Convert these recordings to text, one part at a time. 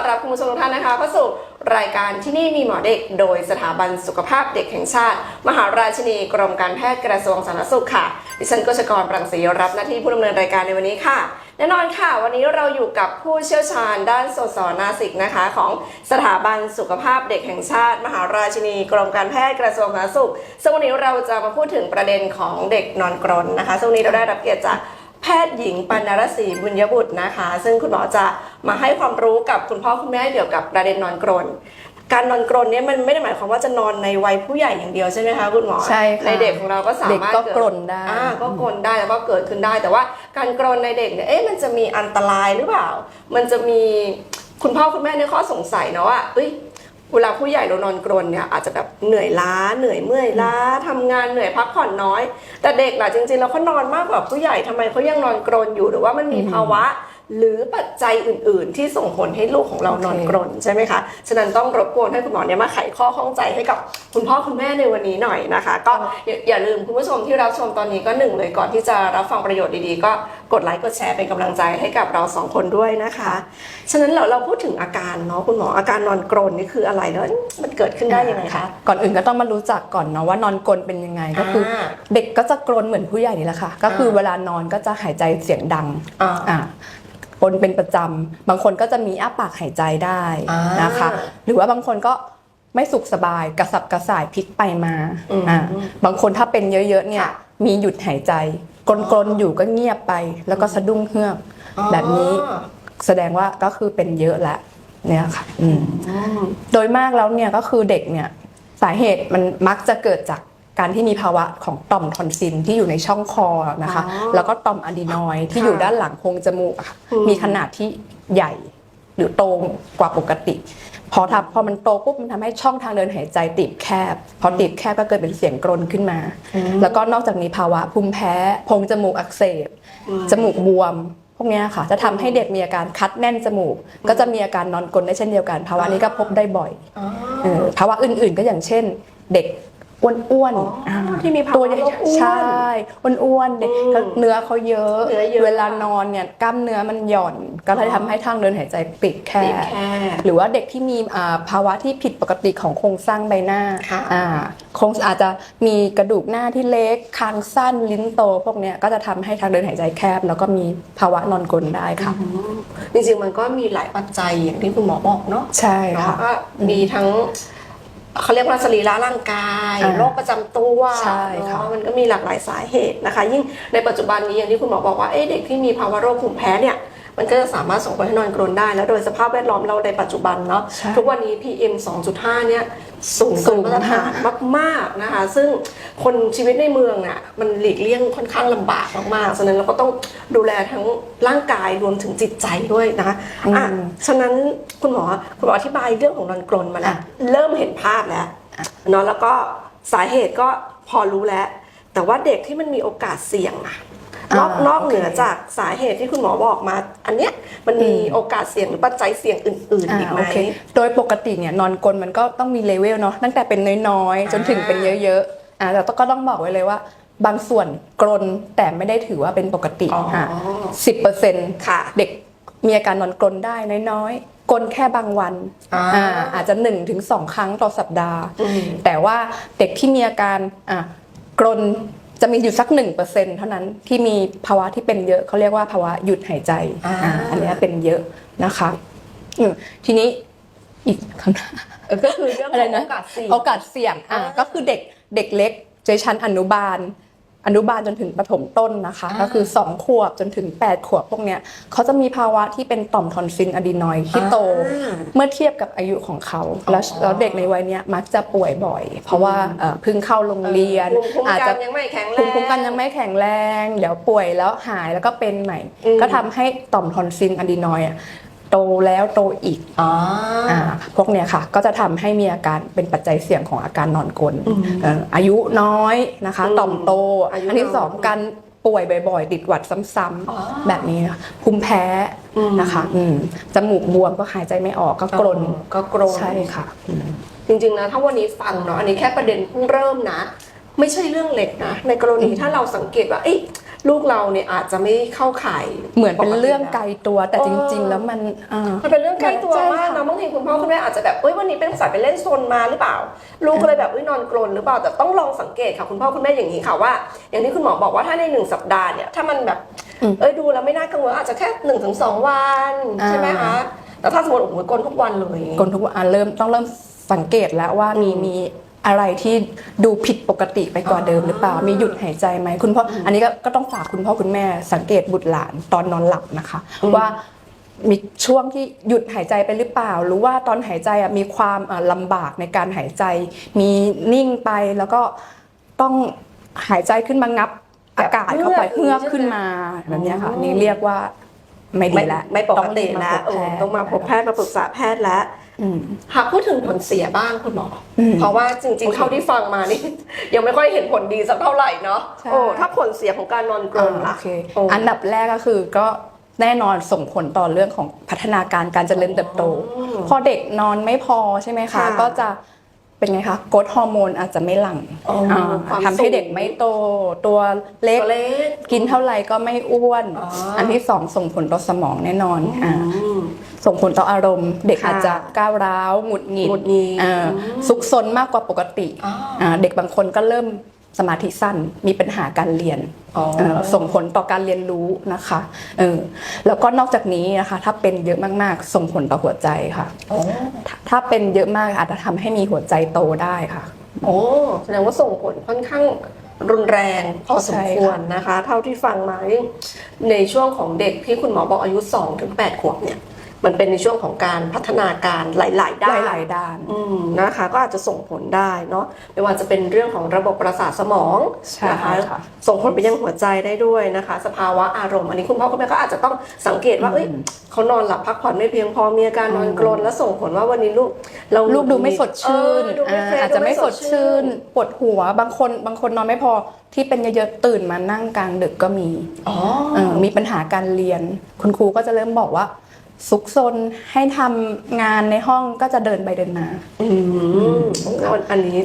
อนรับคุณผู้ชมทุกท่านนะคะเข้าสู่รายการที่นี่มีหมอเด็ก โดยสถาบันสุขภาพเด็กแห่งชาติ มหาราชินีกรมการแพทย์กระทรวงสาธารณสุขค่ะ ดิฉันกชกรปรังศรีรับหน้าที่ผู้ดำเนินรายการในวันนี้ค่ะแน่นอนค่ะ วันนี้เราอยู่กับผู้เชี่ยวชาญด้านโสตสนาสิกนะคะ ของสถาบันสุขภาพเด็กแห่งชาติ มหาราชินีกรมการแพทย์กระทรวงสาธารณสุขซึ่งวันนี้เราจะมาพูดถึงประเด็นของเด็กนอนกรนนะคะซึ่งวันนี้เราได้รับเกียรติจาก แพทย์หญิงปันนรศรีบุญยบุตรนะคะ ซึ่งคุณหมอจะมาให้ความรู้กับคุณพ่อคุณแม่เกี่ยวกับประเด็นนอนกรนการนอนกรนเนี่ยมันไม่ได้หมายความว่าจะนอนในวัยผู้ใหญ่อย่างเดียวใช่ไหมคะคุณหมอใช่ค่ะในเด็กของเราก็สามารถเด็กก็เดกรนได้อ่าก็กรนได้แล้วก็เกิดขึ้นได้ แต่ว่าการกรนในเด็กเนี่ยเอ๊ะมันจะมีอันตรายหรือเปล่า มันจะมีคุณพ่อคุณแม่เนี่ยข้อสงสัยเนาะว่าเอ้ย เวลาผู้ใหญ่เรานอนกรนเนี่ยอาจจะแบบเหนื่อยล้าเหนื่อยเมื่อยล้าทำงานเหนื่อยพักผ่อนน้อย แต่เด็กล่ะจริงๆแล้วเขานอนมากกว่าผู้ใหญ่ทำไมเขายังนอนกรนอยู่หรือว่ามันมีภาวะ หรือปัจจัยอื่น ๆ ที่ส่งผลให้ลูกของเรานอนกรนใช่ไหมคะ ฉะนั้นต้องรบกวนให้คุณหมอเนี่ยมาไขข้อข้องใจให้กับคุณพ่อคุณแม่ในวันนี้หน่อยนะคะ ก็อย่าอย่าลืมคุณผู้ชมที่รับชมตอนนี้ก็หนึ่งเลยก่อนที่จะรับฟังประโยชน์ดีๆ ก็กดไลค์กดแชร์เป็นกำลังใจให้กับเราสองคนด้วยนะคะ ฉะนั้นเราเราพูดถึงอาการเนาะคุณหมออาการนอนกรนนี่คืออะไรแล้วมันเกิดขึ้นได้ยังไงคะก่อนอื่นก็ต้องมารู้จักก่อนเนาะว่านอนกรนเป็นยังไงก็คืออาเด็กก็จะกรนเหมือนผู้ใหญ่นี่แหละค่ะ ก็คือเวลานอนก็จะหายใจเสียงดัง อ่าอ่ากรนเป็นประจำบางคนก็จะมีอ้าปากหายใจได้อ่านนะคะ หรือว่าบางคนก็ไม่สุขสบายกระสับกระส่ายพลิกไปมาอืมอ่าบางคนถ้าเป็นเยอะๆเนี่ยค่ะมีหยุดหายใจกรนๆอยู่ก็เงียบไป แล้วก็สะดุ้งเฮือกแบบนี้อ๋อแสดงว่าก็คือเป็นเยอะแล้วเนี่ยค่ะอืมอืมโดยมากแล้วเนี่ยก็คือเด็กเนี่ยสาเหตุมันมักจะเกิดจาก การที่มีภาวะของต่อมทอนซิลที่อยู่ในช่องคอนะคะ อ๋อแล้วก็ต่อมอะดีนอยด์ที่ค่ะอยู่ด้านหลังโพรงจมูกอะค่ะอืม มีขนาดที่ใหญ่หรือโตกว่าปกติ พอทำพอมันโตปุ๊บมันทำให้ช่องทางเดินหายใจตีบแคบ พอตีบแคบก็เกิดเป็นเสียงกรนขึ้นมา แล้วก็นอกจากนี้ภาวะภูมิแพ้โพรงจมูกอักเสบจมูกบวม พวกเนี้ยค่ะ จะทำให้เด็กมีอาการคัดแน่นจมูก ก็จะมีอาการนอนกรนได้เช่นเดียวกัน ภาวะนี้ก็พบได้บ่อยอ๋อ เออภาวะอื่นๆ ก็อย่างเช่น เด็ก อ้วนอ๋ออ่าที่มีภาวะตัวใหญ่โรคอ้วนใช่อ้วนๆเด็กอืมก็เนื้อเขาเยอะเนื้อเยอะเวลานอนเนี่ยกล้ามเนื้อมันหย่อนก็เลยทำให้ทางเดินหายใจปิดแคตีบบแค่หรือว่าเด็กที่มีอ่าภาวะที่ผิดปกติของโครงสร้างใบหน้าค่ะอ่าโครงอาจจะมีกระดูกหน้าที่เล็กคางสั้นลิ้นโต พวกเนี้ยก็จะทำให้ทางเดินหายใจแคบ แล้วก็มีภาวะนอนกรนได้ค่ะอืมจริงๆมันก็มีหลายปัจจัยอย่างที่คุณหมอบอกเนาะใช่เนาะค่ะก็มีทั้ง เขาเรียกว่าสรีระร่างกายอ่าโรคประจำตัวใช่ค่ะ เนาะมันก็มีหลากหลายสาเหตุนะคะ ยิ่งในปัจจุบันนี้อย่างที่คุณหมอบอกว่าเอ๊ะเด็กที่มีภาวะโรคภูมิแพ้เนี่ย มันก็จะสามารถส่งผลให้นอนกรนได้ แล้วโดยสภาพแวดล้อมเราในปัจจุบันเนาะใช่ทุกวันนี้ PM 2.5 เนี่ยสูงสูเกินงมาตรฐานมากๆนะคะ ซึ่งคนชีวิตในเมืองน่ะมันหลีกเลี่ยงค่อนข้างลำบากมากๆฉะนั้นเราก็ต้องดูแลทั้งร่างกายรวมถึงจิตใจด้วยนะคะอะอืมฉะนั้นคุณหมอคุณหมออธิบายเรื่องของนอนกรนมาแล้วอะเริ่มเห็นภาพแล้วอะเนาะแล้วก็สาเหตุก็พอรู้แล้ว แต่ว่าเด็กที่มันมีโอกาสเสี่ยงอะ นอกอ่านอกโอเคเหนือจากสาเหตุที่คุณหมอบอกมา อันเนี้ยมันมีอืมโอกาสเสี่ยงหรือปัจจัยเสี่ยงอื่นๆอ่าอีกไหมโอเคโดยปกติเนี่ยนอนกลนมันก็ต้องมีเลเวลเนาะตั้งแต่เป็นน้อยๆ จนถึงเป็นเยอะๆอ่าแต่ก็ต้องบอกไว้เลยว่าบางส่วนกรนแต่ไม่ได้ถือว่าเป็นปกติอ๋ออ่่าสิบเปอร์เซ็นต์ค่ะเด็กมีอาการนอนกรนได้น้อยๆกรนแค่บางวันอ่าอ่าอาจจะ1นถึงสครั้งต่อสัปดาห์อืมแต่ว่าเด็กที่มีอาการอะกรน จะมีอยู่สักหนึ่งเปอร์เซ็นเท่านั้นที่มีภาวะที่เป็นเยอะเขาเรียกว่าภาวะหยุดหายใจอ่าอ่าอันเนี้ยเป็นเยอะนะคะอืมทีนี้อีกคำถาม เออก็คือเรื่องขอะไรองนะ โอกาสเสี่ยง โอกาสเสี่ยงอ่าอ่า ก็คือเด็กเด็กเล็กในชั้นอนุบาล อนุบาลจนถึงประถมต้นนะคะอ่าก็คือ 2 ขวบจนถึง 8 ขวบพวกเนี้ยเขาจะมีภาวะที่เป็นต่อมทอนซิลอะดีนอยด์ที่โตอ่าเมื่อเทียบกับอายุของเขาแล้วอ๋อแล้วเด็กในวัยเนี้ยมักจะป่วยบ่อย เพราะว่าเอ่อเพิ่งเข้าโรงเรียนภูมิคุ้มอาจกัจะนยังไม่แข็งแรงภูมิคุ้มกันยังไม่แข็งแรง เดี๋ยวป่วยแล้วหายแล้วก็เป็นใหม่อืมก็ทำให้ต่อมทอนซิลอะดีนอยด์อะ โตแล้วโตอีกอ๋ออ่าพวกเนี้ยค่ะ ก็จะทำให้มีอาการเป็นปัจจัยเสี่ยงของอาการนอนกรนอืมเอ่ออายุน้อยนะคะอืมต่อมโตอายุอันที่น้อยสองการป่วยบ่อยๆ ติดหวัดซ้ำอ๋อๆแบบนี้นะคะภูมิแพ้อืมนะคะอืมจมูกบวมก็หายใจไม่ออกก็กรนก็กรนใช่ค่ะอืมจริงๆนะถ้าวันนี้ฟังเนาะอันนี้แค่ประเด็นเพิ่งเริ่มนะ ไม่ใช่เรื่องเล็กนะ ในกรณีถ้าเราสังเกตว่าเอ้ย ลูกเราเนี่ยอาจจะไม่เข้าข่ายเหมือนเป็นเรื่องปกติไกลตัวแต่เออจริง ๆ แล้วมันอ่ามันเป็นเรื่องใกล้ตัวใช่มากค่ะนะบางทีคุณพ่อคุณแม่อาจจะแบบเอ้ยวันนี้เป็นสายไปเล่นโซนมาหรือเปล่า ลูกก็เลยแบบเอ้ยนอนกรนหรือเปล่าแต่ต้องลองสังเกตค่ะคุณพ่อคุณแม่อย่างนี้ค่ะว่า อย่างที่คุณหมอบอกว่าถ้าในหนึ่งสัปดาห์เนี่ยถ้ามันแบบอืมเอ้ยดูแล้วไม่น่ากังวลอาจจะแค่หนึ่งถึงสองวันอ่าใช่ไหมคะแต่ถ้าสมมติโอ้โหกรนทุกวันเลยกลทุกวันอะเริ่มต้องเริ่มสังเกตแล้วว่ามีอืมมี อะไรที่ดูผิดปกติไปกว่าเดิมหรือเปล่า มีหยุดหายใจไหมคุณพ่อออันนี้ก็ก็ต้องฝากคุณพ่อคุณแม่สังเกตบุตรหลานตอนนอนหลับนะคะอืมว่ามีช่วงที่หยุดหายใจไปหรือเปล่า หรือว่าตอนหายใจอะมีความอะลำบากในการหายใจ มีนิ่งไปแล้วก็ต้องหายใจขึ้นมางับอากาศเข้าไปเฮือกขึ้นมาแบบเนี้ยค่ะนี่เรียกว่า ไม่ดีไม่แล้วไม่ปกติองรีบมาแล้วพบเออแพทย์ต้องมาพบแพทย์มาปรึกษาแพทย์แล้วอืมหากพูดถึงผลเสียบ้างคุณหมออมเพราะว่าจริงๆ เท่าที่ฟังมานี่ยังไม่ค่อยเห็นผลดีสักเท่าไหร่เนาะใช่โอ้ถ้าผลเสียของการนอนกรนอ่าล่ะโอเคโอ้อันดับแรกก็คือก็แน่นอนส่งผลต่อเรื่องของพัฒนาการการเจริญเติบโตอืมพอเด็กนอนไม่พอใช่ไหมคะค่ะก็จะ เป็นไงคะกรดฮอร์โมนอาจจะไม่หลั่งอ๋ออ่าความทำให้เด็กสูงไม่โตตัวเล็กตัวเล็ก กินเท่าไหร่ก็ไม่อ้วนอ๋ออัอันที่สองส่งผลต่อสมองแน่นอนอ่าอืมส่งผลต่ออารมณ์ เด็กค่ะอาจจะก้าวร้าวหงุดหงิดหงุดหงิดอ่าอืมซุกซนมากกว่าปกติอ๋ออ่าเด็กบางคนก็เริ่ม สมาธิสั้นมีปัญหาการเรียนอ๋อเอ่อส่งผลต่อการเรียนรู้นะคะเออแล้วก็นอกจากนี้นะคะถ้าเป็นเยอะมากๆ ส่งผลต่อหัวใจค่ะโอ้ถ้าถ้าเป็นเยอะมากอาจจะทำให้มีหัวใจโตได้ค่ะ โอ้แสดงว่าส่งผลค่อนข้างรุนแรงพอสมควรนะคะ เท่าที่ฟังมานี่ในช่วงของเด็กที่คุณหมอบอกอายุ2ถึง8ขวบเนี่ย มันเป็นในช่วงของการพัฒนาการหลาย ๆ ด้านหลายๆด้านอืมนะคะ ก็อาจจะส่งผลได้เนาะไม่ว่าจะเป็นเรื่องของระบบประสาทสมองใช่นะคะค่ะส่งผลไปยังหัวใจได้ด้วยนะคะ สภาวะอารมณ์อันนี้คุณพ่อคุณแม่ก็อาจจะต้องสังเกตว่าเอ้ยเขานอนหลับพักผ่อนไม่เพียงพอมีอาการนอนกรนแล้วส่งผลว่าวันนี้ลูก เราลูกดูไม่สดชื่นเออดูไม่อ่าเฟรชอาจจะไม่สดชื่นปวดหัวบางคนบางคนนอนไม่พอที่เป็นเยอะๆตื่นมานั่งกลางดึกก็มีอ๋อเออมีปัญหาการเรียน คุณครูก็จะเริ่มบอกว่า ซุกซนให้ทำงานในห้องก็จะเดินไปเดินมา อืมอันนี้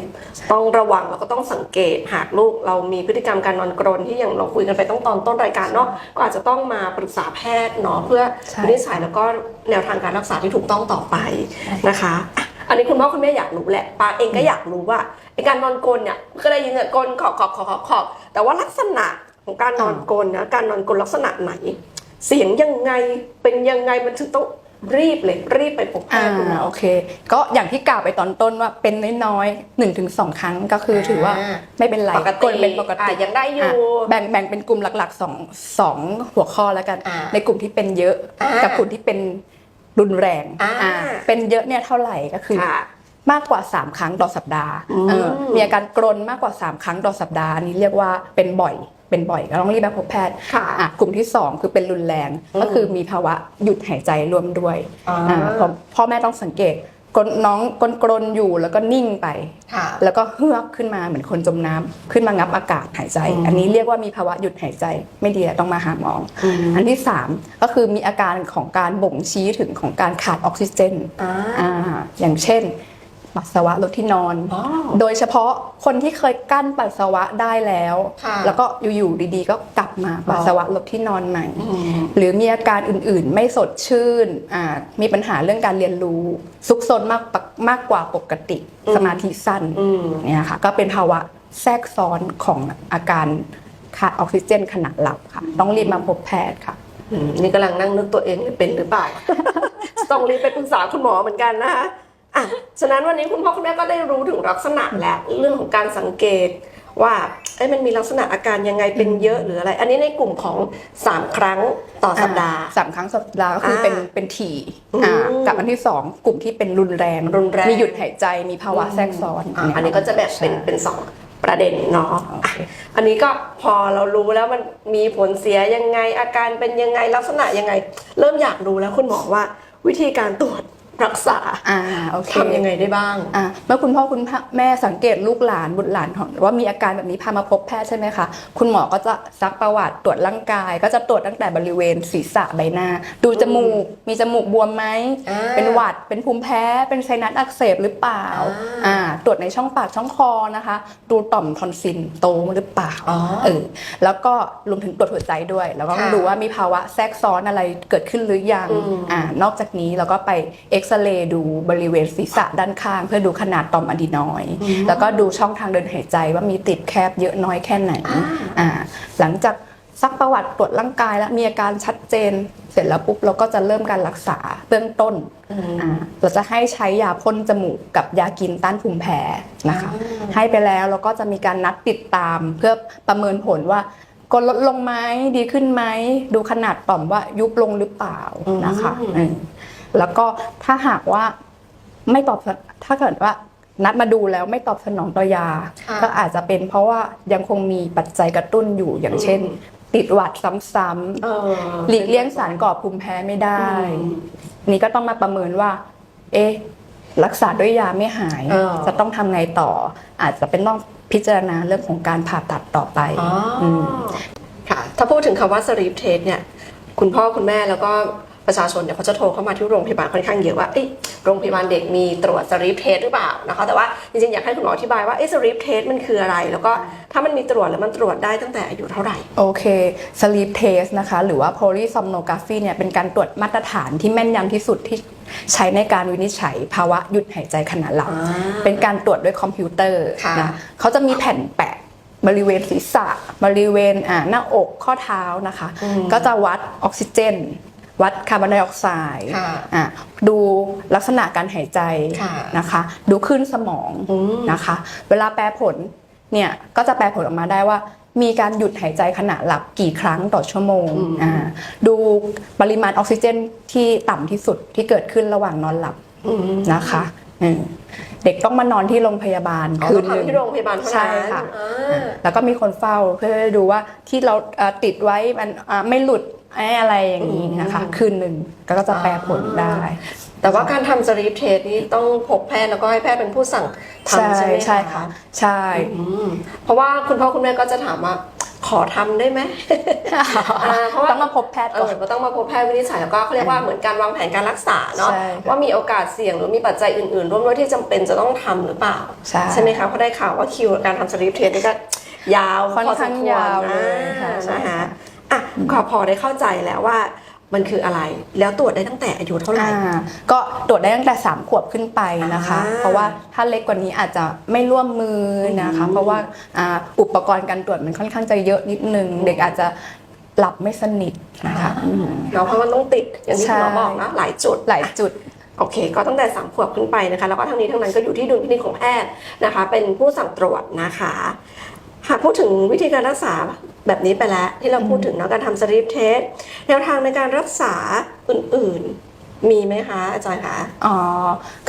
ต้องระวังแล้วก็ต้องสังเกตหากลูกเรามีพฤติกรรมการนอนกรนที่อย่างเราคุยกันไปต้องตอนต้นรายการเนาะก็อาจจะต้องมาปรึกษาแพทย์เนาะเพื่อใช่ วินิจฉัยแล้วก็แนวทางการรักษาที่ถูกต้องต่อไปนะคะอะอันนี้คุณพ่อคุณแม่อยากรู้แหละปาเองก็อยากรู้ว่าไอการนอนกรนเนี่ยก็ได้ยินเนี่ยกรนขอบขอบขอบขอบขอบแต่ว่าลักษณะของการนอนกรนนะการนอนกรนลักษณะไหน เสียงยังไงเป็นยังไงมันถึงต้องรีบเลยรีบไปพบแพอ่าทย์คุณหมอโอเค ก็อย่างที่กล่าวไปตอนต้นว่าเป็นน้อยๆหนึ่งถึงสองครั้งก็คือถือว่าอ่าไม่เป็นไรปกติกลเป็นปกติอะยังได้อยู่อะแบ่งแบ่งเป็นกลุ่มหลักๆสองสองหัวข้อแล้วกันอ่าในกลุ่มที่เป็นเยอะอ่ากักับกลุ่มที่เป็นรุนแรงอ่าอ่าเป็นเยอะเนี่ยเท่าไหร่ก็คือค่ะมากกว่า 3 ครั้งต่อสัปดาห์อืมเออมีอาการกรนมากกว่า 3 ครั้งต่อสัปดาห์อันนี้เรียกว่าเป็นบ่อย เป็นบ่อยก็ต้องรีบไปพบแพทย์ค่ะอะกลุ่มที่ 2 คือเป็นรุนแรงอืมก็คือมีภาวะหยุดหายใจร่วมด้วยอ่าอ่าพอพ่อแม่ต้องสังเกตกรนน้องกรนกรนอยู่แล้วก็นิ่งไปค่ะแล้วก็เฮือกขึ้นมาเหมือนคนจมน้ำขึ้นมางับอากาศหายใจอืมอันนี้เรียกว่ามีภาวะหยุดหายใจไม่ดีต้องมาหาหมออมอันที่ 3 ก็คือมีอาการของการบ่งชี้ถึงของการขาดออกซิเจนอ่าอ่าอย่างเช่น ปัสสาวะลดที่นอนอ๋อโดยเฉพาะคนที่เคยกั้นปัสสาวะได้แล้วค่ะแล้วก็อยู่ๆดีๆ ก็กลับมาปัสสาวะลดที่นอนใหม่อืมหรือมีอาการอื่นๆ ไม่สดชื่นอ่ามีปัญหาเรื่องการเรียนรู้ ซุกซนมากปกมากกว่าปกติอืมสมาธิสั้นอืมเนี่ยค่ะก็เป็นภาวะแทรกซ้อนของอาการขาดออกซิเจนขณะหลับค่ะ ต้องรีบมาพบแพทย์ค่ะอืมนี่กำลังนั่งนึกตัวเองเลยเป็นหรือเปล่า ต้องรีบไปปรึกษาคุณหมอเหมือนกันนะคะ อะฉะนั้นวันนี้คุณพ่อคุณแม่ก็ได้รู้ถึงลักษณะและเรื่องของการสังเกตว่าเอ้ยมันมีลักษณะอาการยังไงเป็นเยอะหรืออะไร อันนี้ในกลุ่มของ 3 ครั้งต่อสัปดาห์สามครั้งสัปดาห์ก็คืออาเป็นเป็นถี่อืมอ่ากับอันที่สองกลุ่มที่เป็นรุนแรงรุนแรงมีหยุดหายใจมีภาวะแทรกซ้อนอะอันนี้ก็จะแบ่งเป็นใช่เป็นสองประเด็นเนาะโอเคอะอันนี้ก็พอเรารู้แล้วมันมีผลเสียยังไงอาการเป็นยังไงลักษณะยังไง เริ่มอยากรู้แล้วคุณหมอว่าวิธีการตรวจ รักษาอ่าโอเคทำยังไงได้บ้างอะเมื่อคุณพ่อคุณแม่สังเกตลูกหลานบุตรหลานของว่ามีอาการแบบนี้พามาพบแพทย์ใช่ไหมคะคุณหมอก็จะซักประวัติตรวจร่างกาย ก็จะตรวจตั้งแต่บริเวณศีรษะใบหน้า ดูจมูกมีจมูกบวมไหมอ่าเป็นหวัดเป็นภูมิแพ้เป็นไซนัสอักเสบหรือเปล่าอ่าอ่าตรวจในช่องปากช่องคอนะคะ ดูต่อมทอนซิลโตหรือเปล่าอ๋อเออแล้วก็รวมถึงตรวจหัวใจด้วย แล้วก็ค่ะดูว่ามีภาวะแทรกซ้อนอะไรเกิดขึ้นหรือยังอืมอ่านอกจากนี้เราก็ไปเอ็กซเรย์ดูบริเวณศีรษะด้านข้าง เพื่อดูขนาดต่อมอะดีนอยด์แล้วก็ดูช่องทางเดินหายใจว่ามีติดแคบเยอะน้อยแค่ไหนอ่าหลังจากซักประวัติตรวจร่างกายแล้วมีอาการชัดเจน เสร็จแล้วปุ๊บเราก็จะเริ่มการรักษาเบื้องต้นอ่าเราจะให้ใช้ยาพ่นจมูกกับยากินต้านภูมิแพ้นะคะ ให้ไปแล้วเราก็จะมีการนัดติดตามเพื่อประเมินผลว่ากดลดลงไหมดีขึ้นไหมดูขนาดต่อมว่ายุบลงหรือเปล่านะคะอืมอืม แล้วก็ถ้าหากว่าไม่ตอบสถ้าเกิดว่านัดมาดูแล้วไม่ตอบสนองต่อยาค่ะก็อาจจะเป็นเพราะว่ายังคงมีปัจจัยกระตุ้นอยู่อย่างเช่น ติดหวัดซ้ำเออๆหลีกเลี่ยงสารก่อภูมิแพ้ไม่ได้อืมนี่ก็ต้องมาประเมินว่า เอ๊ะรักษาด้วยยาไม่หายเออจะต้องทำไงต่อ อาจจะเป็นต้องพิจารณาเรื่องของการผ่าตัดต่อไปอ๋ออมค่ะถ้าพูดถึงคำว่าสลีปเทสเนี่ย คุณพ่อคุณแม่แล้วก็ ประชาชนเนี่ยเขาจะโทรเข้ามาที่โรงพยาบาลค่อนข้างเยอะว่าเอ๊ะโรงพยาบาลเด็กมีตรวจสลีปเทสหรือเปล่านะคะแต่ว่าจริงๆอยากให้คุณหมออธิบายว่าเอ๊ะสลีปเทสมันคืออะไร แล้วก็ถ้ามันมีตรวจแล้วมันตรวจได้ตั้งแต่อายุเท่าไหร่ โอเค sleep test นะคะหรือว่า polysomnography เนี่ยเป็นการตรวจมาตรฐานที่แม่นยำที่สุดที่ใช้ในการวินิจฉัยภาวะหยุดหายใจขณะหลับอ่าเป็นการตรวจด้วยคอมพิวเตอร์ค่ะนะเขาจะมีแผ่นแปะบริเวณศีรษะ บริเวณอ่าหน้าอกข้อเท้านะคะ ก็จะวัดออกซิเจน วัดคาร์บอนไดออกไซด์ค่ะอะดูลักษณะการหายใจค่ะนะคะ ดูคลื่นสมองอืมนะคะ เวลาแปลผลเนี่ยก็จะแปลผลออกมาได้ว่า มีการหยุดหายใจขณะหลับกี่ครั้งต่อชั่วโมงอ่าดูปริมาณออกซิเจนที่ต่ำที่สุดที่เกิดขึ้นระหว่างนอนหลับนะคะอืมเด็กต้องมานอนที่โรงพยาบาลอ๋อคืต้อนงหนึ่งทำที่โรงพยาบาลเท่านั้นใช่ค่ะอ่าแล้วก็มีคนเฝ้าเพื่อจะดูว่าที่เราเอ่อติดไว้มันอ่าไม่หลุดไอ้อะไรอย่างนี้นะคะคืนหนึ่งก็จะแปลผลได้ แต่ว่าการทำสลีปเทสนี่ต้องพบแพทย์แล้วก็ให้แพทย์เป็นผู้สั่งใช่ทำใช่ไหมใช่ค่ะใช่อืมเพราะว่าคุณพ่อคุณแม่ก็จะถามว่าขอทำได้ไหมอ่าเพราะว่าต้องมาพบแพทย์เอก่ออนก็ต้องมาพบแพทย์วินิจฉัยแล้วก็เขาเรียกว่าเหมือนการวางแผนการรักษาเนาะใช่ค่ะว่ามีโอกาสเสี่ยงหรือมีปัจจัยอื่นๆ ร่วมด้วยที่จำเป็นจะต้องทำหรือเปล่า ใช่ไหมคะเพราะได้ข่าวว่าคิวการทำสลีปเทสนี่ก็ยาวค่อนพอสข้างมควรยาวเลย ก็พอได้เข้าใจแล้วว่ามันคืออะไร แล้วตรวจได้ตั้งแต่อายุเท่าไหร่ อ่าก็ตรวจได้ตั้งแต่ 3 ขวบขึ้นไปนะคะ อ่าเพราะว่าถ้าเล็กกว่านี้อาจจะไม่ร่วมมือนะคะ อืมเพราะว่าอ่าอุปกรณ์การตรวจมันค่อนข้างจะเยอะนิดนึง เด็กอาจจะหลับไม่สนิทนะคะอืม เนาะเพราะมันต้องติดอย่างที่ใช่ คุณหมอบอกนะหลายจุด หลายจุด โอเค ก็ตั้งแต่3ขวบขึ้นไปนะคะ แล้วก็ทั้งนี้ทั้งนั้นก็อยู่ที่ดุลพินิจของแพทย์นะคะ เป็นผู้สั่งตรวจนะคะ หากพูดถึงวิธีการรักษา แบบนี้ไปแล้วที่เราพูดถึงเนาะการทำสลีปเทสแนวทางในการรักษาอื่นๆมีไหมคะอาจารย์คะ อ๋อ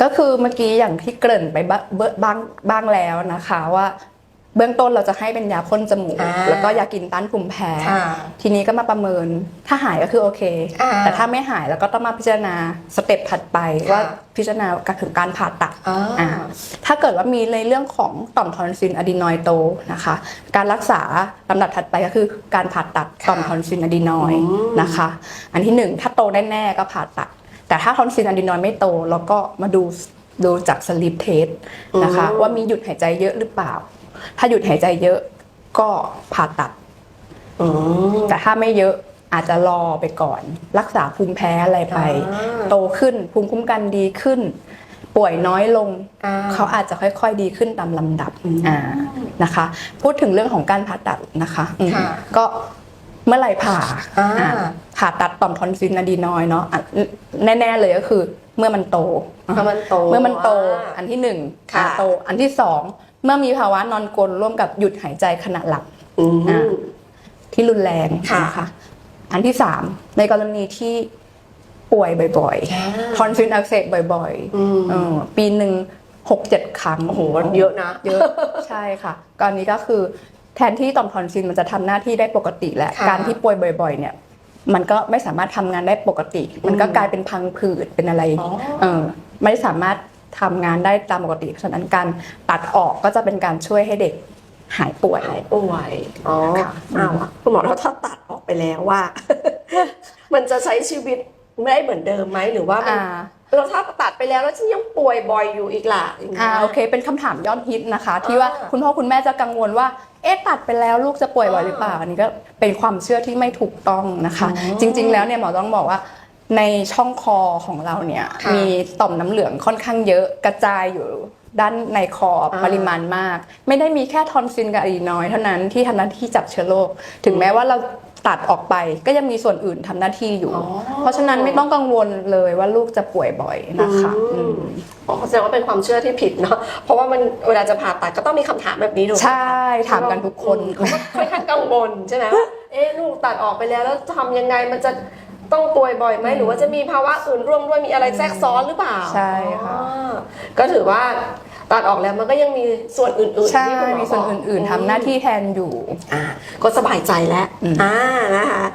ก็คือเมื่อกี้อย่างที่เกริ่นไปบ้างเบ้บ้างบ้างแล้วนะคะว่า เบื้องต้นเราจะให้เป็นยาพ่นจมูก อ่าแล้วก็ยากินต้านภูมิแพ้ค่ะทีนี้ก็มาประเมินถ้าหายก็คือโอเค อ่าแต่ถ้าไม่หายแล้วก็ต้องมาพิจารณาสเต็ปถัดไปค่ะ ว่าพิจารณาการถึงการผ่าตัด อ่า อ่าถ้าเกิดว่ามีในเรื่องของต่อมทอนซิลอะดีนอยด์โตนะคะ การรักษาลำดับถัดไปก็คือการผ่าตัดต่อมทอนซิลอะดีนอยด์อืม นะคะ อันที่หนึ่งถ้าโตแน่ๆก็ผ่าตัด แต่ถ้าทอนซิลอะดีนอยด์ไม่โตเราก็มาดูดูจากสลีปเทสนะคะ ว่ามีหยุดหายใจเยอะหรือเปล่า ถ้าหยุดหายใจเยอะก็ผ่าตัดอืมแต่ถ้าไม่เยอะอาจจะรอไปก่อน รักษาภูมิแพ้อะไรไปอ่าโตขึ้นภูมิคุ้มกันดีขึ้น ป่วยน้อยลงอ่าเขาอาจจะค่อย ๆ ดีขึ้นตามลำดับอ่านะคะ พูดถึงเรื่องของการผ่าตัดนะคะอืมค่ะก็เมื่อไหร่ผ่าอ่าอ่าผ่าตัดต่อมทอนซิลอะดีนอยด์เนาะอะแน่ ๆเลยก็คือเมื่อมันโต เมื่อมันโต เมื่อมันโตอ่าอันที่หนึ่งค่ะอ่าโต อันที่สอง เมื่อมีภาวะนอนกรนร่วมกับหยุดหายใจขณะหลับอืม อ่าที่รุนแรงค่ะนะคะอันที่สามในกรณีที่ป่วยบ่อยอ่าๆทอนซิลอักเสบบ่อยอืมๆเออปีหนึ่งหกเจ็ดครั้ง โอ้โหเยอะนะ เยอะ ใช่ค่ะกรณีก็คือแทนที่ต่อมทอนซิลมันจะทำหน้าที่ได้ปกติแหละค่ะการที่ป่วยบ่อย ๆ เนี่ย มันก็ไม่สามารถทำงานได้ปกติ มันก็กลายเป็นพังผืดเป็นอะไรอ๋อ เออไม่สามารถ ทำงานได้ตามปกติ เพราะฉะนั้นการตัดออกก็จะเป็นการช่วยให้เด็กหายป่วยหายป่วย อ๋อค่ะอ้าวอะคุณหมอแล้วถ้าตัดออกไปแล้วว่า มันจะใช้ชีวิตไม่ได้เหมือนเดิมไหมหรือว่ามันอ่าเราถ้าตัดไปแล้วแล้วฉันยังป่วยบ่อยอยู่อีกล่ะย่งงี้ยอ่าโอเค เป็นคำถามยอดฮิตนะคะ ที่ว่าอ่าคุณพ่อคุณแม่จะกังวลว่า เอ๊ะตัดไปแล้วลูกจะป่วยบ่อยหรือเปล่า อันนี้ก็เป็นความเชื่อที่ไม่ถูกต้องนะคะอ๋อจริง ๆ แล้วเนี่ยหมอต้องบอกว่า ในช่องคอของเราเนี่ยค่ะมีต่อมน้ำเหลืองค่อนข้างเยอะกระจายอยู่ด้านในคออ่าปริมาณมาก ไม่ได้มีแค่ทอนซิลกับอะดีนอยด์เท่านั้นที่ทำหน้าที่จับเชื้อโรคถึงแม้ว่าเราตัดออกไปก็ยังมีส่วนอื่นทำหน้าที่อยู่อ๋อเพราะฉะนั้นไม่ต้องกังวลเลยว่าลูกจะป่วยบ่อยนะคะอืมอืม อ๋อแสดงว่าเป็นความเชื่อที่ผิดเนาะเพราะว่ามันเวลาจะผ่าตัดก็ต้องมีคำถามแบบนี้ถูกไหมใช่ถามกันทุกคน อืมเขาก็ค่อนข้างกังวลใช่ไหมว่าเอ๊ะลูกตัดออกไปแล้วแล้วทำยังไงมันจะ ต้องป่วยบ่อยไหมหรือว่าจะมีภาวะอื่นร่วมด้วยมีอะไรแทรกซ้อนหรือเปล่าใช่ค่ะอ๋อก็ถือว่าตัดออกแล้วมันก็ยังมีส่วนอื่นๆใช่ที่คุณหมอมีส่วนบกอื่น ๆทำหน้าที่แทนอยู่ อ่าก็สบายใจแล้วอืม อ่านะคะ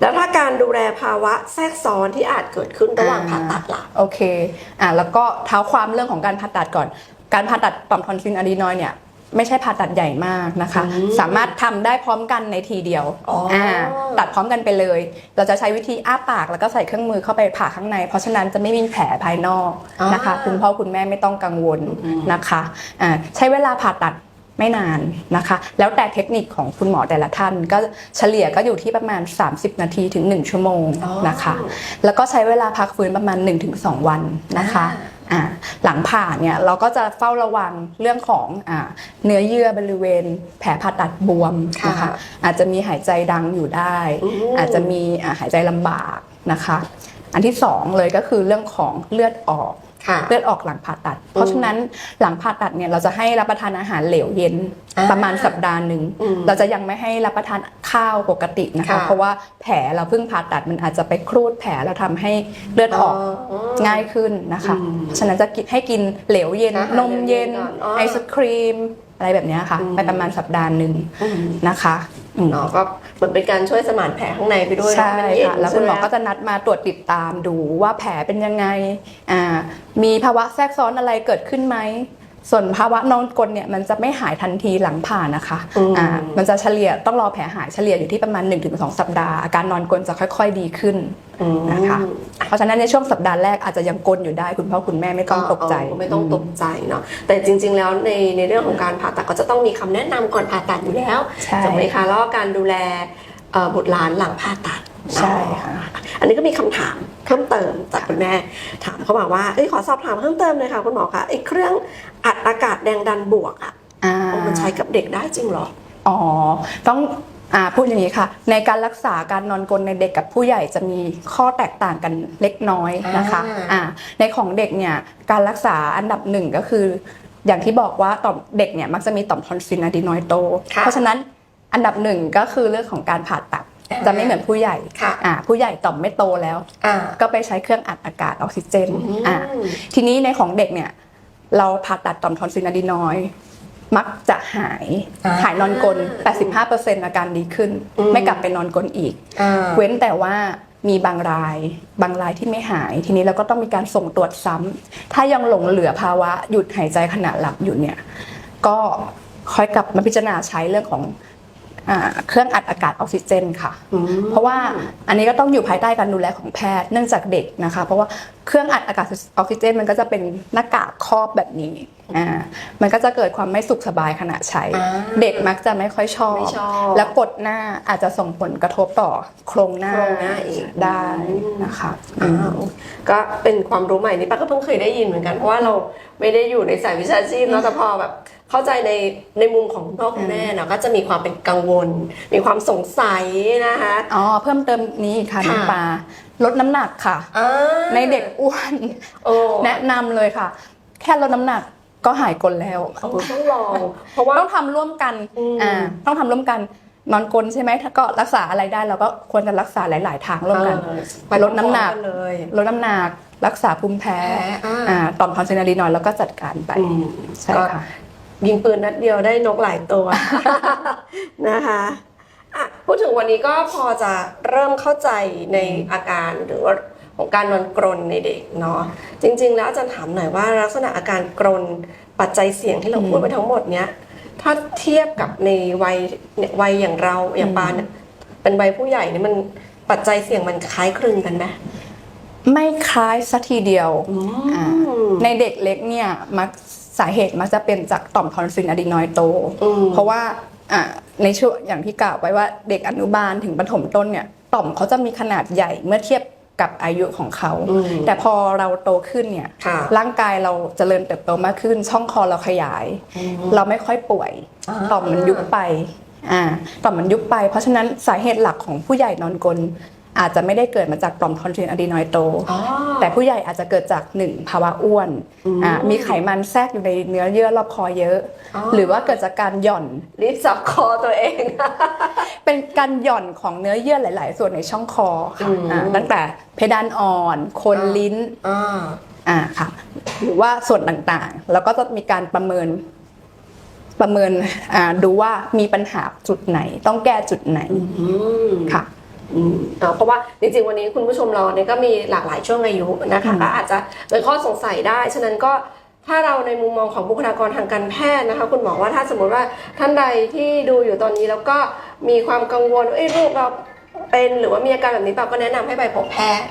แล้วถ้าการดูแลภาวะแทรกซ้อนที่อาจเกิดขึ้นระหว่างผ่าตัดล่ะ โอเค อะ แล้วก็เท้าความเรื่องของการผ่าตัดก่อน การผ่าตัดต่อมทอนซิลอะดีนอยด์เนี่ย ไม่ใช่ผ่าตัดใหญ่มากนะคะอืมสามารถทำได้พร้อมกันในทีเดียวอ๋ออ่ตัดพร้อมกันไปเลย เราจะใช้วิธีอ้าปากแล้วก็ใส่เครื่องมือเข้าไปผ่าข้างใน เพราะฉะนั้นจะไม่มีแผลภายนอกนะคะ คุณพ่อคุณแม่ไม่ต้องกังวลนะคะอ่าใช้เวลาผ่าตัดไม่นานนะคะ แล้วแต่เทคนิคของคุณหมอแต่ละท่าน ก็เฉลี่ยก็อยู่ที่ประมาณ 30 นาทีถึง 1 ชั่วโมงนะคะ แล้วก็ใช้เวลาพักฟื้นประมาณ 1-2 วันนะคะอ่า หลังผ่าเนี่ยเราก็จะเฝ้าระวังเรื่องของอาเนื้อเยื่อบริเวณ แผลผ่าตัดบวมนะคะค่ะอาจจะมีหายใจดังอยู่ได้อืมอาจจะมีอ่าหายใจลำบากนะคะ อันที่สองเลยก็คือเรื่องของเลือดออกค่ะ เลือดออกหลังผ่าตัด เพราะฉะนั้นหลังผ่าตัดเนี่ยเราจะให้รับประทานอาหารเหลวเย็นอ่าประมาณสัปดาห์หนึ่งอืมเราจะยังไม่ให้รับประทานข้าวปกตินะคะค่ะเพราะว่าแผลเราเพิ่งผ่าตัดมันอาจจะไปครูดแผลแล้วทำให้เลือดออกอ๋อง่ายขึ้นนะคะอืมฉะนั้นจะกินให้กินเหลวเย็นอาหารนมเย็นเหลวเย็นก่อนอ๋อไอศครีมอะไรแบบเนี้ยค่ะอืมไปประมาณสัปดาห์หนึ่งอืมนะคะอืม เนาะก็เหมือนเป็นการช่วยสมานแผลข้างในไปด้วยใช่มันเย็นค่ะแล้วคุณหมอใช่ไก็จะนัดมาตรวจติดตามดูว่าแผลเป็นยังไงอ่ามีภาวะแทรกซ้อนอะไรเกิดขึ้นไหม ส่วนภาวะนอนกลนเนี่ยมันจะไม่หายทันทีหลังผ่านะคะอืมอ่ามันจะเฉลี่ยต้องรอแผลหายเฉลี่ยอยู่ที่ประมาณ 1-2 สัปดาห์อาการนอนกลนจะค่อย ๆ ดีขึ้นอืมนะคะเพราะฉะนั้นในช่วงสัปดาห์แรกอาจจะยังกลนอยู่ได้คุณพ่อคุณแม่ไม่ต้องตกใจเไม่ต้องตกใจเนาะแต่จริง ๆ แล้วในในเรื่องของการผ่าตัดก็จะต้องมีคำแนะนำก่อนผ่าตัดอยู่แล้วใช่ถูกไหมคะแล้วก็การดูแลเอ่อบุตรหลานหลังผ่าตัด ใช่ค่ะ อันนี้ก็มีคำถามเพิ่มเติมจากคุณแม่ถามเข้ามาว่าเอ้ยขอสอบถามเพิ่มเติมเลยค่ะคุณหมอคะไอ้เครื่องอัดอากาศแรงดันบวกอะอ่ามันใช้กับเด็กได้จริงเหรอ อ๋อ ต้องอ่าพูดอย่างนี้ค่ะ ในการรักษาการนอนกรนในเด็กกับผู้ใหญ่จะมีข้อแตกต่างกันเล็กน้อยนะคะอ่าอ่าในของเด็กเนี่ยการรักษาอันดับหนึ่งก็คือ อย่างที่บอกว่าต่อมเด็กเนี่ยมักจะมีต่อมทอนซิลอะดีนอยด์โตค่ะเพราะฉะนั้นอันดับหนึ่งก็คือเรื่องของการผ่าตัดอ่า จะไม่เหมือนผู้ใหญ่ค่ะอ่าผู้ใหญ่ต่อมไม่โตแล้ว อ่า ก็ไปใช้เครื่องอัดอากาศออกซิเจนอืมอ่าทีนี้ในของเด็กเนี่ย เราผ่าตัดต่อมทอนซิลอะดีนอยด์มักจะหายอ่าหายนอนกลน85%อาการดีขึ้นอืมไม่กลับไปนอนกลนอีกอ่าเว้นแต่ว่ามีบางราย บางรายที่ไม่หาย ทีนี้เราก็ต้องมีการส่งตรวจซ้ำถ้ายังหลงเหลือภาวะหยุดหายใจขณะหลับอยู่เนี่ย ก็ค่อยกลับมาพิจารณาใช้เรื่องของอ่า เครื่องอัดอากาศออกซิเจนค่ะอืมเพราะว่าอันนี้ก็ต้องอยู่ภายใต้การดูแลของแพทย์เนื่องจากเด็กนะคะ เพราะว่าเครื่องอัดอากาศออกซิเจนมันก็จะเป็นหน้ากากครอบแบบนี้อ่ามันก็จะเกิดความไม่สุขสบายขณะใช้อ่าเด็กมักจะไม่ค่อยชอบไม่ชอบแล้วกดหน้าอาจจะส่งผลกระทบต่อโครงหน้าโครงหน้าอีกได้นะคะอือ้ามวก็เป็นความรู้ใหม่นี่ป้าก็เพิ่งเคยได้ยินเหมือนกันเพราะว่าเราไม่ได้อยู่ในสายวิชาชีพเนาะแต่พอแบบ เข้าใจในในมุมของคุณพ่อคุณแม่เนาะก็จะมีความเป็นกังวล มีความสงสัยนะคะอ๋อเพิ่มเติมนี้อีกค่ะค่ะน้องปลาลดน้ำหนักค่ะอ่าในเด็กอ้วนโอ้แนะนำเลยค่ะ แค่ลดน้ำหนักก็หายกลแล้วโอ้ต้องลองเพราะว่า ต้องทำร่วมกันอืม อ่าต้องทำร่วมกันนอนกลนใช่ไหมถ้าก็รักษาอะไรได้เราก็ควรจะรักษาหลาย ๆ ทางร่วมกัน เออไปลดน้ำหนักพร้อมๆเลยลดน้ำหนักรักษาภูมิแพ้แพ้อ่าอ่าต่อมทอนซิลอะดีนอยด์แล้วก็จัดการไปอืมใช่ก็ค่ะ ยิงปืนนัดเดียวได้นกหลายตัว นะคะอะพูดถึงวันนี้ก็พอจะเริ่มเข้าใจในอาการหรือว่าของการนอนกรนในเด็กเนาะจริง ๆ แล้วอาจารย์ถามหน่อยว่าลักษณะอาการกรนปัจจัยเสี่ยงที่เราพูดไปทั้งหมดเนี้ยถ้าเทียบกับในวัยเนี่ยวัยอย่างเราอย่างปานเนี่ยเป็นวัยผู้ใหญ่เนี่ยมันปัจจัยเสี่ยงมันคล้ายคลึงกันไหมไม่คล้ายสัทีเดียวอ่าในเด็กเล็กเนี่ยมัก สาเหตุมักจะเป็นจากต่อมทอนซิลอะดีนอยด์โตอืมเพราะว่าอ่าในช่วงอย่างที่กล่าวไว้ว่าเด็กอนุบาลถึงประถมต้นเนี่ยต่อมเขาจะมีขนาดใหญ่เมื่อเทียบกับอายุของเขาอืมแต่พอเราโตขึ้นเนี่ยค่ะร่างกายเราเจริญเติบโตมากขึ้น ช่องคอเราขยาย เราไม่ค่อยป่วยอ่าต่อมมันยุบไปอ่าต่อมมันยุบไป เพราะฉะนั้นสาเหตุหลักของผู้ใหญ่นอนกลน อาจจะไม่ได้เกิดมาจากต่อมทอนซิลอะดีนอยด์โตอ๋อแต่ผู้ใหญ่อาจจะเกิดจากหนึ่งภาวะอ้วนอ่ามีไขมันแทรกอยู่ในเนื้อเยื่อรอบคอเยอะอ๋อหรือว่าเกิดจากการหย่อนรีบจับคอตัวเอง เป็นการหย่อนของเนื้อเยื่อหลาย ๆ ส่วนในช่องคอค่ะอืมอ่าตั้งแต่เพดานอ่อนคนอ่าลิ้นอ่าอ่าค่ะ หรือว่าส่วนต่างๆ แล้วก็จะมีการประเมินประเมินอ่าดูว่ามีปัญหาจุดไหน ต้องแก้จุดไหนอืมค่ะอืม เนาะเพราะว่าจริงๆวันนี้คุณผู้ชมเราเนี่ยก็มีหลากหลายช่วงอายุนะคะก็อาจจะเกิดข้อสงสัยได้ ฉะนั้นก็ถ้าเราในมุมมองของบุคลากรทางการแพทย์นะคะคุณหมอว่าถ้าสมมติว่าท่านใดที่ดูอยู่ตอนนี้แล้วก็มีความกังวลว่าเอ้ยลูกเราเป็นหรือว่ามีอาการแบบนี้เปล่าก็แนะนำให้ไปพบแพทย์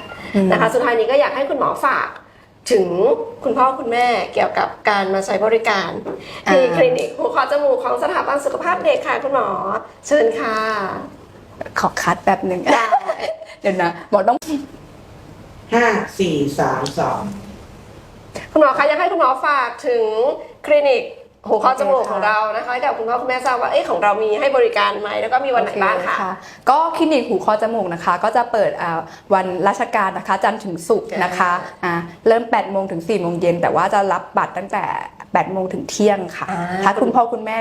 นะคะ สุดท้ายนี้ก็อยากให้คุณหมอฝากถึงคุณพ่อคุณแม่เกี่ยวกับการมาใช้บริการที่อ่าคลินิกหูคอจมูกของสถาบันสุขภาพเด็กค่ะคุณหมอเชิญค่ะ ขอคัดแบบหนึ่งได้เดี๋ยวนะหมอต้องห้าสี่สามสองคุณหมอคะอยากให้คุณหมอฝากถึงคลินิกหูคอจมูกโอเคค่ะของเรานะคะให้กับคุณพ่อคุณแม่ทราบว่าเอ้ของเรามีให้บริการไหมแล้วก็มีวันไหนบ้างคะโอเก็คลินิกหูคอจมูกนะคะ ก็จะเปิดอ่าวันราชการนะคะ จันทร์ถึงศุกร์นะคะอ่าเริ่ม8โมงถึง4โมงเย็นแต่ว่าจะรับบัตรตั้งแต่ 8โมงถึงเที่ยงค่ะอ่าถ้าคุณพ่อคุณแม่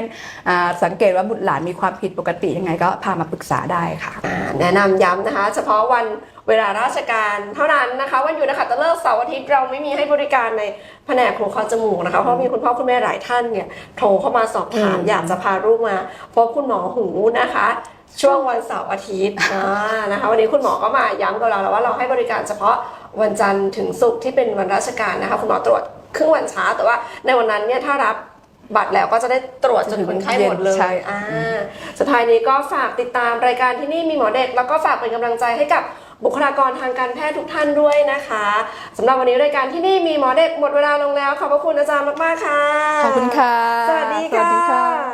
อ่าสังเกตว่าบุตรหลานมีความผิดปกติยังไงก็พามาปรึกษาได้ค่ะอ่าแนะนำย้ำนะคะ เฉพาะวันเวลาราชการเท่านั้นนะคะ วันหยุดนะคะตะเลิกษ์เสาร์อาทิตย์เราไม่มีให้บริการในแผนกหูคอจมูกนะคะเพราะมีคุณพ่อคุณแม่หลายท่านเนี่ยโทรเข้ามาสอบถามอืมอยากจะพาลูกมาพบคุณหมอหูนะคะช่วงวันเสาร์อาทิตย์อ่านะคะ วันนี้คุณหมอก็มาย้ำกับเราแล้วว่าเราให้บริการเฉพาะวันจันทร์ถึงศุกร์ที่เป็นวันราชการนะคะ คุณหมอตรวจ ครึ่งวันเช้าแต่ว่าในวันนั้นเนี่ยถ้ารับบัตรแล้วก็จะได้ตรวจจนคนไข้หมดเลยใช่อ่าสุดท้ายนี้ก็ฝากติดตามรายการที่นี่มีหมอเด็ก แล้วก็ฝากเป็นกำลังใจให้กับบุคลากรทางการแพทย์ทุกท่านด้วยนะคะสำหรับวันนี้รายการที่นี่มีหมอเด็กหมดเวลาลงแล้วขอบพระคุณอาจารย์มากๆค่ะ ขอบคุณค่ะ สวัสดีสวัสดีค่ะค่ะ